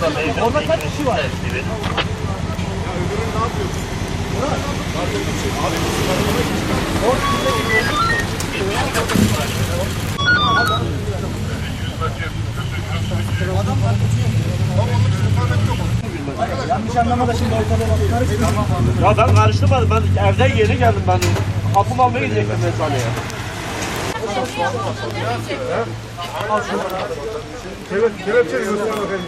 Orada kaç kişi var? Yanlış anlama da şimdi ortalığı karıştırma. Ya ben karıştırmadım. Ben evden yeni geldim ben. Kapım almaya gidecektim mezaneye. Evet, kelepçeyi göster bakayım.